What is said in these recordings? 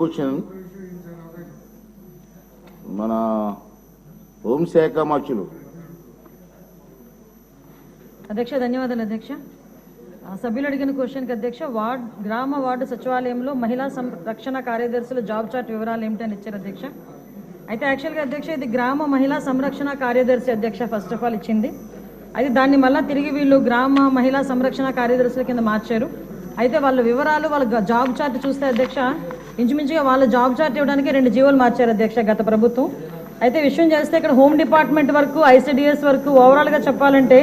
Question మన హోంశాఖ మంత్రులు అధ్యక్ష ధన్యవాదాలు అధ్యక్ష. ఆ, సభ్యులు అడిగిన క్వశ్చన్కి అధ్యక్ష వార్డ్ గ్రామ వార్డు సచివాలయంలో మహిళా సంరక్షణ కార్యదర్శుల జాబ్ చార్ట్ వివరాలు ఏమిటని ఇచ్చారు అధ్యక్ష. అయితే యాక్చువల్గా అధ్యక్ష ఇది గ్రామ మహిళా సంరక్షణ కార్యదర్శి అధ్యక్ష ఫస్ట్ ఆఫ్ ఆల్ ఇచ్చింది. అయితే దాన్ని మళ్ళీ తిరిగి వీళ్ళు గ్రామ మహిళా సంరక్షణ కార్యదర్శుల కింద మార్చారు. అయితే వాళ్ళ వివరాలు వాళ్ళ జాబ్ చార్ట్ చూస్తే అధ్యక్ష ఇంచుమించుగా వాళ్ళ జాబ్ చార్ట్ ఇవ్వడానికి రెండు జీవోలు మార్చారు అధ్యక్ష గత ప్రభుత్వం. అయితే విషయం చేస్తే ఇక్కడ హోమ్ డిపార్ట్మెంట్ వరకు ఐసీడిఎస్ వరకు ఓవరాల్గా చెప్పాలంటే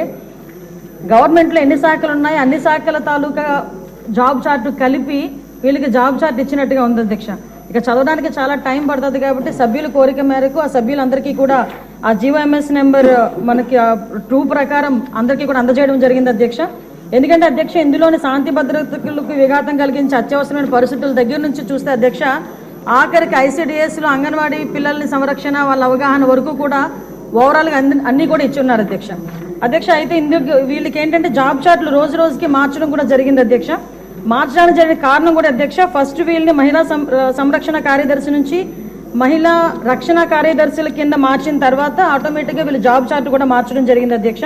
గవర్నమెంట్లో ఎన్ని శాఖలు ఉన్నాయి అన్ని శాఖల తాలూకా జాబ్ చార్ట్ కలిపి వీళ్ళకి జాబ్ చార్ట్ ఇచ్చినట్టుగా ఉంది అధ్యక్ష. ఇక చదవడానికి చాలా టైం పడుతుంది కాబట్టి సభ్యుల కోరిక మేరకు ఆ సభ్యులందరికీ కూడా ఆ జీవోఎంఎస్ నెంబర్ మనకి టూ ప్రకారం అందరికీ కూడా అందజేయడం జరిగింది అధ్యక్ష. ఎందుకంటే అధ్యక్ష ఇందులోని శాంతి భద్రతలకు విఘాతం కలిగించే అత్యవసరమైన పరిస్థితుల దగ్గర నుంచి చూస్తే అధ్యక్ష ఆఖరికి ఐసీడిఎస్లో అంగన్వాడీ పిల్లల్ని సంరక్షణ వాళ్ళ అవగాహన వరకు కూడా ఓవరాల్గా అన్ని అన్నీ కూడా ఇచ్చున్నారు అధ్యక్ష. అధ్యక్ష అయితే ఇందుకు వీళ్ళకి ఏంటంటే జాబ్ చార్ట్లు రోజు రోజుకి మార్చడం కూడా జరిగింది అధ్యక్ష. మార్చడానికి జరిగిన కారణం కూడా అధ్యక్ష ఫస్ట్ వీళ్ళని మహిళా సం- సంరక్షణ కార్యదర్శి నుంచి మహిళా రక్షణ కార్యదర్శుల కింద మార్చిన తర్వాత ఆటోమేటిక్గా వీళ్ళు జాబ్ చార్ట్ కూడా మార్చడం జరిగింది అధ్యక్ష.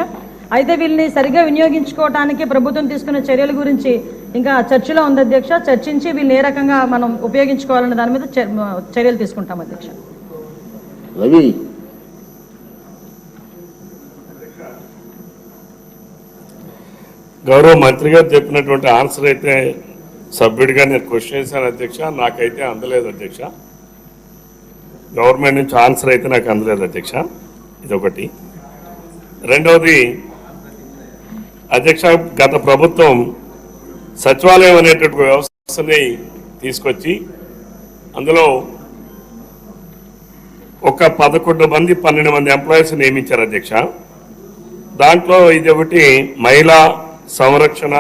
అయితే వీళ్ళని సరిగ్గా వినియోగించుకోవడానికి ప్రభుత్వం తీసుకున్న చర్యల గురించి ఇంకా చర్చలో ఉంది అధ్యక్ష. చర్చించి వీళ్ళని ఏ రకంగా మనం ఉపయోగించుకోవాలనే దాని మీద చర్- చర్యలు తీసుకుంటాం అధ్యక్ష. రవి. గౌరవ మంత్రి గారు చెప్పినటువంటి ఆన్సర్ అయితే సభ్యుడిగా నేను క్వశ్చన్ చేశాను అధ్యక్ష. నాకైతే అందలేదు అధ్యక్ష. గవర్నమెంట్ నుంచి ఆన్సర్ అయితే నాకు అందలేదు అధ్యక్ష. ఇదొకటి. రెండవది అధ్యక్ష గత ప్రభుత్వం సచివాలయం అనేటటువంటి వ్యవస్థని తీసుకొచ్చి అందులో ఒక పదకొండు మంది పన్నెండు మంది ఎంప్లాయీస్ నియమించారు అధ్యక్ష. దాంట్లో ఇది ఒకటి మహిళా సంరక్షణ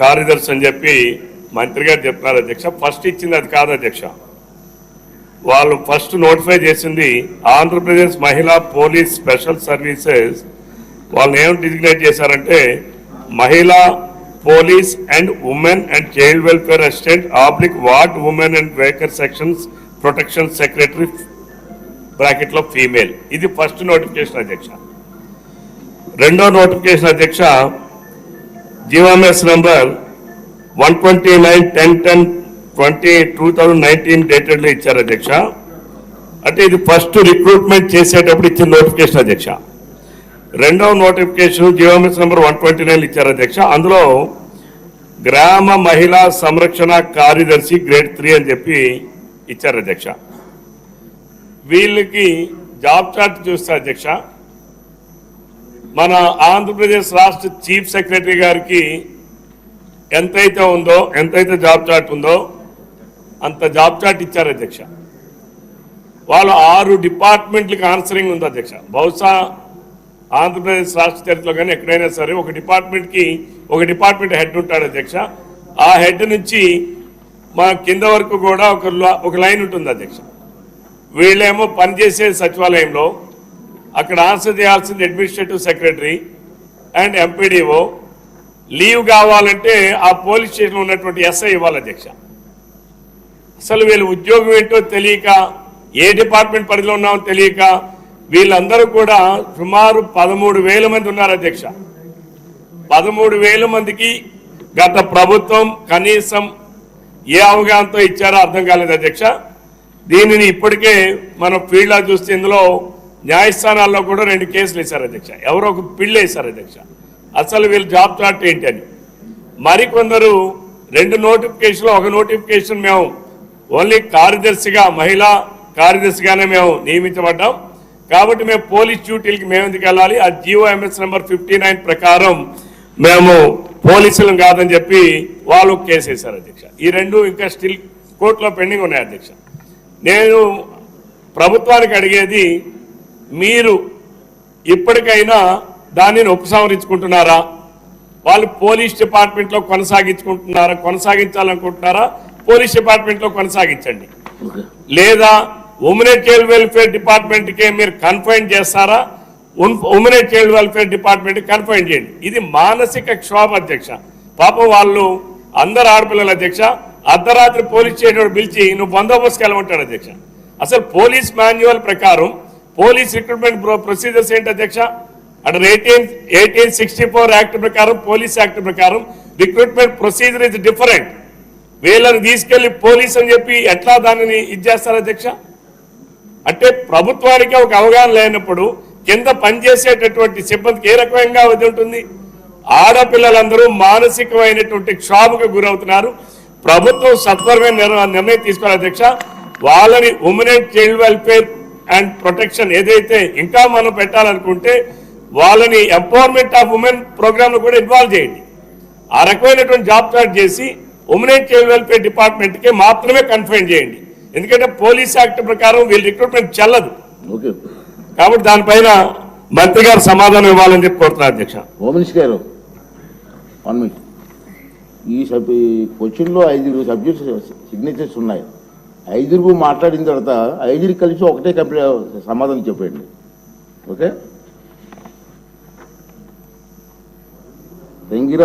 కార్యదర్శి అని చెప్పి మంత్రి గారు చెప్పినారు అధ్యక్ష. ఫస్ట్ ఇచ్చింది అది కాదు అధ్యక్ష. వాళ్ళు ఫస్ట్ నోటిఫై చేసింది ఆంధ్రప్రదేశ్ మహిళా పోలీస్ స్పెషల్ సర్వీసెస్ వాళ్ళని ఏం డిజిగ్నేట్ చేశారంటే మహిళా police and women and child welfare assistant oblique ward women and weaker sections protection secretary బ్రాకెట్లో ఫీమేల్. ఇది ఫస్ట్ నోటిఫికేషన్ అధ్యక్ష. రెండో నోటిఫికేషన్ అధ్యక్ష G O Ms number one twenty nine ten ten twenty two thousand nineteen డేటెడ్లో ఇచ్చారు అధ్యక్ష. అంటే ఇది first recruitment చేసేటప్పుడు ఇచ్చిన నోటిఫికేషన్ అధ్యక్ష. రెండవ notification G O Ms number one twenty nine ఇచ్చారు అధ్యక్ష. అందులో గ్రామ మహిళా సంరక్షణ కార్యదర్శి గ్రేడ్ త్రీ అని చెప్పి ఇచ్చారు అధ్యక్ష. వీళ్ళకి జాబ్ చార్ట్ చూస్తే అధ్యక్ష. మన ఆంధ్రప్రదేశ్ రాష్ట్ర చీఫ్ సెక్రటరీ గారికి ఎంతైతే ఉందో ఎంతైతే జాబ్ చార్ట్ ఉందో అంత జాబ్ చార్ట్ ఇచ్చారు అధ్యక్ష. వాళ్ళు ఆరు డిపార్ట్మెంట్లకు ఆన్సరింగ్ ఉంది అధ్యక్ష. బహుశా ఆంధ్రప్రదేశ్ రాష్ట్ర చరిత్రలో కానీ ఎక్కడైనా సరే ఒక డిపార్ట్మెంట్కి ఒక డిపార్ట్మెంట్ హెడ్ ఉంటాడు అధ్యక్ష. ఆ హెడ్ నుంచి మా కింద వరకు కూడా ఒక ల- ఒక లైన్ ఉంటుంది అధ్యక్ష. వీళ్ళేమో పనిచేసే సచివాలయంలో అక్కడ ఆన్సర్ చేయాల్సింది administrative secretary and MPDO leave కావాలంటే ఆ పోలీస్ స్టేషన్లో ఉన్నటువంటి ఎస్ఐ ఇవ్వాలి అధ్యక్ష. అసలు వీళ్ళు ఉద్యోగం ఏంటో తెలియక ఏ డిపార్ట్మెంట్ పరిధిలో ఉన్నామో తెలియక వీళ్ళందరూ కూడా సుమారు పదమూడు వేల మంది ఉన్నారు అధ్యక్ష. పదమూడు వేల మందికి గత ప్రభుత్వం కనీసం ఏ అవగాహనతో ఇచ్చారో అర్థం కాలేదు అధ్యక్ష. దీనిని ఇప్పటికే మనం ఫీల్డ్లో చూస్తే ఇందులో న్యాయస్థానాల్లో కూడా రెండు కేసులు వేశారు అధ్యక్ష. ఎవరో ఒక పిల్లి వేశారు అధ్యక్ష. అసలు వీళ్ళు జాబ్ చార్ట్ ఏంటి అని. మరికొందరు రెండు నోటిఫికేషన్లు ఒక నోటిఫికేషన్ మేము ఓన్లీ కార్యదర్శిగా మహిళా కార్యదర్శిగానే మేము నియమించబడ్డాం. కాబట్టి మేము పోలీస్ డ్యూటీలకి మేము ఎందుకు వెళ్ళాలి? ఆ జిఓఎంఎస్ నెంబర్ ఫిఫ్టీ నైన్ ప్రకారం మేము పోలీసులం కాదని చెప్పి వాళ్ళు కేసు వేశారు అధ్యక్ష. ఈ రెండు ఇంకా స్టిల్ కోర్టులో పెండింగ్ ఉన్నాయి అధ్యక్ష. నేను ప్రభుత్వానికి అడిగేది మీరు ఇప్పటికైనా దానిని ఉపసంహరించుకుంటున్నారా? వాళ్ళు పోలీస్ డిపార్ట్మెంట్లో కొనసాగించుకుంటున్నారా? కొనసాగించాలనుకుంటున్నారా? పోలీస్ డిపార్ట్మెంట్లో కొనసాగించండి. లేదా ఉమెన్ చైల్డ్ వెల్ఫేర్ డిపార్ట్మెంట్కే మీరు కన్ఫైన్ చేస్తారా? Women child welfare department confine చేయండి. ఇది మానసిక క్షోభ అధ్యక్ష. పాపం వాళ్ళు అందరు ఆడపిల్లల అధ్యక్ష. అర్ధరాత్రి పోలీస్ స్టేషన్ పిలిచి నువ్వు బందోబస్తుకి వెళ్ళమంటాడు అధ్యక్ష. అసలు పోలీస్ మాన్యువల్ ప్రకారం పోలీస్ రిక్రూట్మెంట్ ప్రొసీజర్స్ ఏంటి అధ్యక్ష? అంటే eighteen eighteen sixty four act ప్రకారం పోలీస్ యాక్ట్ ప్రకారం రిక్రూట్మెంట్ ప్రొసీజర్ ఇస్ డిఫరెంట్. వీళ్ళని తీసుకెళ్ళి పోలీస్ అని చెప్పి ఎట్లా దానిని ఇది చేస్తారు అధ్యక్ష? అంటే ప్రభుత్వానికి ఒక అవగాహన లేనప్పుడు కింద పనిచేసేటటువంటి సిబ్బందికి ఏ రకంగా ఇది ఉంటుంది? ఆడపిల్లలందరూ మానసికమైనటువంటి క్షోభకు గురవుతున్నారు. ప్రభుత్వం సత్వరమైన నిర్ణయం తీసుకోవాలి అధ్యక్ష. వాళ్ళని women child welfare and protection ఏదైతే ఇంకా మనం పెట్టాలనుకుంటే వాళ్ళని ఎంపవర్మెంట్ ఆఫ్ ఉమెన్ ప్రోగ్రామ్ కూడా ఇన్వాల్వ్ చేయండి. ఆ రకమైనటువంటి జాబ్ స్టార్ట్ చేసి ఉమెన్ చైల్డ్ వెల్ఫేర్ డిపార్ట్మెంట్కి మాత్రమే కన్ఫైన్ చేయండి. ఎందుకంటే పోలీస్ యాక్ట్ ప్రకారం వీళ్ళ రిక్రూట్మెంట్ చెల్లదు. ఓకే. కాబట్టి దానిపైన మంత్రి గారు సమాధానం ఇవ్వాలని చెప్పి కోరుతున్నారు అధ్యక్ష. హోమ్ మినిస్టర్ గారు ఈ సబ్ క్వశ్చన్లో ఐదుగురు సబ్జెక్ట్స్ సిగ్నేచర్స్ ఉన్నాయి. ఐదుగురు మాట్లాడిన తర్వాత ఐదుగురు కలిసి ఒకటే కంప్లీట్ సమాధానం చెప్పండి. ఓకే? తెంగిరా